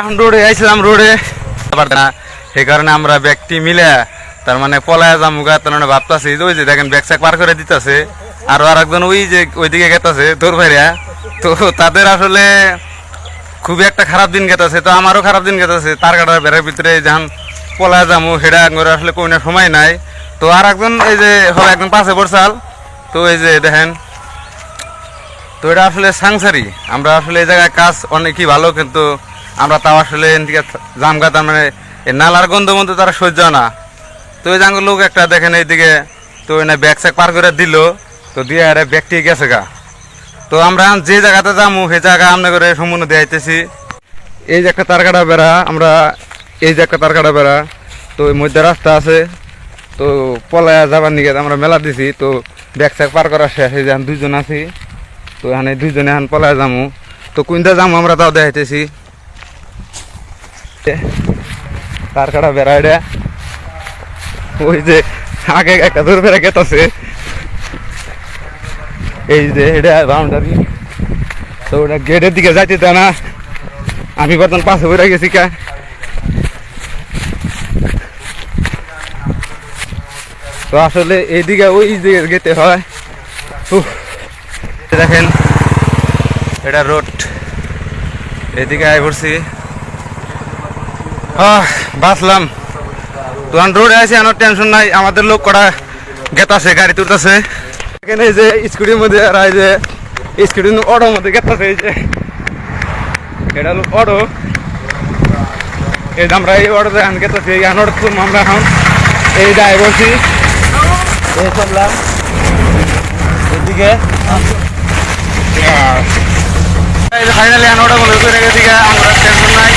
এখন রোডে আইছিলাম, রোডে না সেই কারণে আমরা ব্যক্তি মিলে, তার মানে পলায় জামুগা তার মানে ভাবতাছি ওই যে দেখেন ব্যাগ পার করে দিতেছে। আর আর ওই যে ওইদিকে গেতাছে, তোর ভাইরা। তো তাদের আসলে খুবই একটা খারাপ দিন গেতাছে। তো আমারও খারাপ দিন গেতাছে, তার কাটার বেড়ার ভিতরে যখন পলায় যামু সেটা করে আসলে কোনো সময় নাই। তো আর একজন এই যে হবে একজন পাশে বরসাল তো এই যে দেখেন, তো এটা আসলে সাংসারি আমরা আসলে এই জায়গায় কাজ অনেকই ভালো, কিন্তু আমরা তাও আসলে এদিকে জামগা তার মানে নালার গন্ধ মধ্যে তারা সহ্য না। তো ওই জাঙ্গল লোক একটা দেখেন এইদিকে, তো এনে ব্যাগ স্যাগ পার করে দিল, তো দিয়ে আরে ব্যাগটি গেছে গা। তো আমরা যে জায়গাতে যাব সেই জায়গা আমরা করে সম্পূর্ণ দেখাইতেছি এই যে একটা তারকাটা বেড়া, আমরা এই যে একটা তারকাটা বেড়া, তো ওই মধ্যে রাস্তা আছে। তো পলায়া যাবার নিকে আমরা মেলা দিছি, তো ব্যাগ স্যাগ পার করা শেষ, এই যে দুইজন আছি। তো এখানে দুইজনে এখন পলায় যামু। তো কোনটা যামু, আমরা তাও দেখাইতেছি তার কাটা বেড়া এটা ওই যে আগে একটা দূর বেড়া গেতাছে। এই যে এটা বাউন্ডারি। তো ওটা গেটের দিকে যাইতে দেয় না। আমি বর্তমান পাশে বেড়ে গেছি কা? তো আসলে এইদিকে ওই দিকে যেতে হয়। দেখেন এটা রোড। এদিকে আয় আহ, বাঁচলাম। তখন রোডে আছে আমার টেনশন নাই। আমাদের লোক কটা গেতাছে গাড়ি তুলতেছে। এখানে যে স্কুটির মধ্যে আর যে স্কুটির অটোর মধ্যে গেতাছে এই যে। এটা হলো অটো। এই আমরা এই অটোতে এখন গেতাছি এই অটো তুলবো আমরা এখন এই যাই বলছি এই চললাম। এদিকে। ফাইনালি এখন ওটা বলে এদিকে আমরা টেনশন নাই।